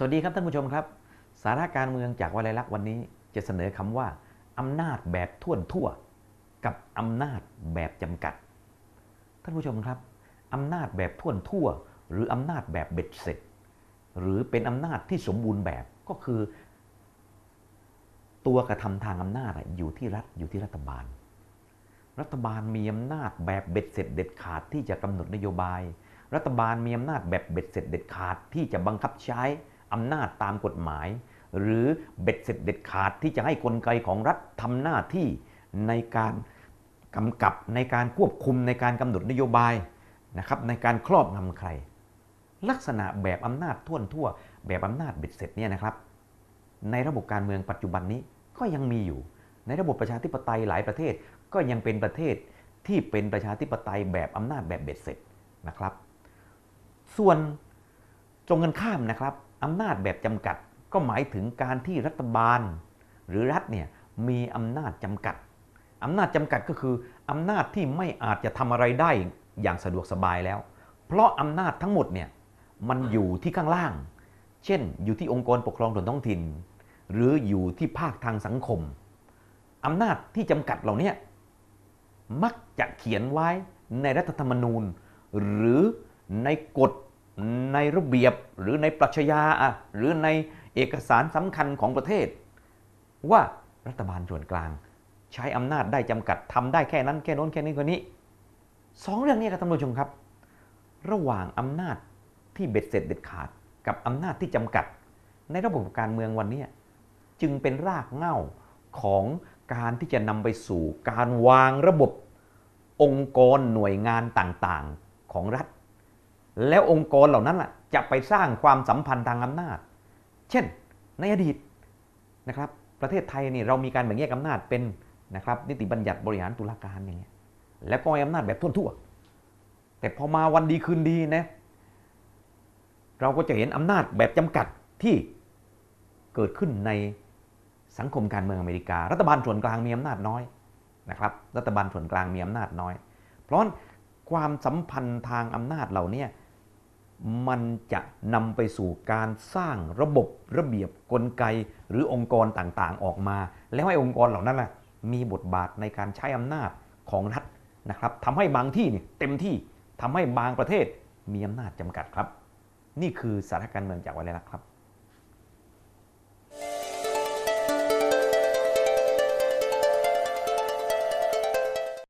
สวัสดีครับท่านผู้ชมครับ สาระการเมืองจากวลัยลักษณ์วันนี้จะเสนอคำว่าอำนาจแบบท่วนทั่ว กับอำนาจแบบจำกัด ท่านผู้ชมครับอำนาจแบบท่วนทั่ว หรืออำนาจแบบเบ็ดเสร็จ หรือเป็นอำนาจที่สมบูรณ์แบบก็คือ ตัวกระทำทางอำนาจอะอยู่ที่รัฐอยู่ที่รัฐบาล รัฐบาลมีอำนาจแบบเบ็ดเสร็จเด็ดขาดที่จะกำหนดนโยบาย รัฐบาลมีอำนาจแบบเบ็ดเสร็จเด็ดขาดที่จะบังคับใช้ อำนาจตามกฎหมาย หรือเบ็ดเสร็จเด็ดขาดที่จะให้กลไกของรัฐทำหน้าที่ในการกำกับในการควบคุมในการกำหนดนโยบายนะครับในการครอบงำใคร ลักษณะแบบอำนาจท่วนทั่ว แบบอำนาจเบ็ดเสร็จเนี่ยนะครับ ในระบบการเมืองปัจจุบันนี้ก็ยังมีอยู่ ในระบบประชาธิปไตยหลายประเทศก็ยังเป็นประเทศที่เป็นประชาธิปไตยแบบอำนาจแบบเบ็ดเสร็จนะครับ ส่วนตรงกันข้ามนะครับ อำนาจแบบจำกัดก็หมายถึงการที่รัฐบาล หรือรัฐเนี่ยมีอำนาจจำกัดอำนาจจำกัดก็คืออำนาจที่ไม่อาจจะทำอะไรได้อย่างสะดวกสบายแล้ว เพราะอำนาจทั้งหมดเนี่ยมันอยู่ที่ข้างล่าง เช่น อยู่ที่องค์กรปกครองส่วนท้องถิ่น หรืออยู่ที่ภาคทางสังคมอำนาจที่จำกัดเหล่านี้มักจะเขียนไว้ในรัฐธรรมนูญ หรือในกฎ ในระเบียบหรือในปรัชญาอะหรือในเอกสารสำคัญของประเทศ ว่ารัฐบาลส่วนกลาง ใช้อำนาจได้จำกัดทำได้แค่นั้นแค่น้นแค่นี้แค่นี้สองเรื่องนี้ครับท่านผู้ชมครับ ระหว่างอำนาจที่เบ็ดเสร็จเด็ดขาด กับอำนาจที่จำกัด ในระบบการเมืองวันนี้จึงเป็นรากเหง้าของการที่จะนำไปสู่การวางระบบองค์กรหน่วยงานต่างๆของรัฐ แล้วองค์กรเหล่านั้นล่ะจะไปสร้างความสัมพันธ์ทางอำนาจ เช่น ในอดีตนะครับประเทศไทยนี่เรามีการแบ่งแยกอำนาจเป็นนะครับนิติบัญญัติบริหารตุลาการอย่างเงี้ยแล้วก็ให้อำนาจแบบทั่วๆแต่พอมาวันดีคืนดีนะเราก็จะเห็นอำนาจแบบจำกัดที่เกิดขึ้นในสังคมการเมืองอเมริกา รัฐบาลส่วนกลางมีอำนาจน้อยนะครับ รัฐบาลส่วนกลางมีอำนาจน้อย เพราะความสัมพันธ์ทางอำนาจเหล่านี้ มันจะนำไปสู่การสร้างระบบระเบียบกลไก หรือองค์กรต่างๆ ออกมา แล้วให้องค์กรเหล่านั้นนะมีบทบาทในการใช้อำนาจของรัฐนะครับทำให้บางที่เนี่ยเต็มที่ทำให้บางประเทศมีอำนาจจำกัดครับ นี่คือสาระการเมืองจากวันแรกครับ